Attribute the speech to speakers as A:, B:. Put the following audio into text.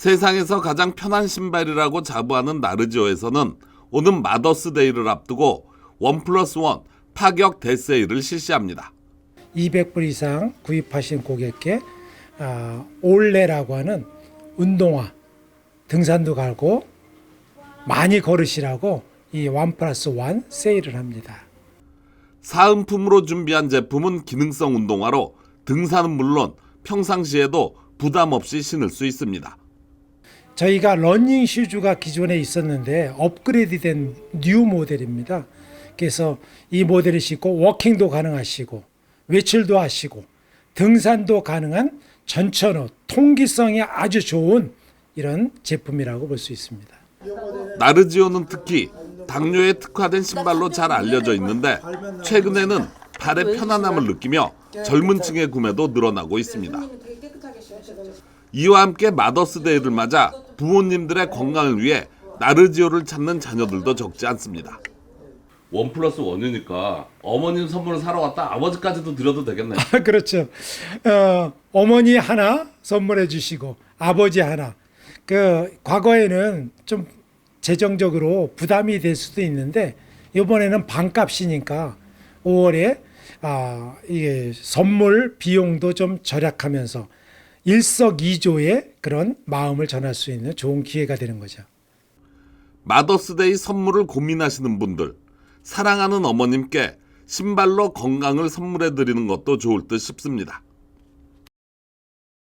A: 세상에서 가장 편한 신발이라고 자부하는 나르지오에서는 오는 마더스데이를 앞두고 원 플러스 원 파격 대세일을 실시합니다.
B: 200불 이상 구입하신 고객께 아, 올레라고 하는 운동화 등산도 가고 많이 걸으시라고 이원 플러스 원 세일을 합니다.
A: 사은품으로 준비한 제품은 기능성 운동화로 등산은 물론 평상시에도 부담 없이 신을 수 있습니다.
B: 저희가 러닝 슈즈가 기존에 있었는데 업그레이드된 뉴 모델입니다. 그래서 이 모델을 신고 워킹도 가능하시고 외출도 하시고 등산도 가능한 전천후 통기성이 아주 좋은 이런 제품이라고 볼 수 있습니다.
A: 나르지오는 특히 당뇨에 특화된 신발로 잘 알려져 있는데 최근에는 발의 편안함을 느끼며 젊은 층의 구매도 늘어나고 있습니다. 이와 함께 마더스데이를 맞아 부모님들의 건강을 위해 나르지오를 찾는 자녀들도 적지 않습니다. 원 플러스 원이니까 어머님 선물을 사러 왔다 아버지까지도 드려도 되겠네요.
B: 그렇죠. 어, 어머니 하나 선물해 주시고 아버지 하나. 그 과거에는 좀 재정적으로 부담이 될 수도 있는데 이번에는 반값이니까 5월에 아, 이게 선물 비용도 좀 절약하면서 일석이조의 그런 마음을 전할 수 있는 좋은 기회가 되는 거죠.
A: 마더스데이 선물을 고민하시는 분들, 사랑하는 어머님께 신발로 건강을 선물해 드리는 것도 좋을 듯 싶습니다.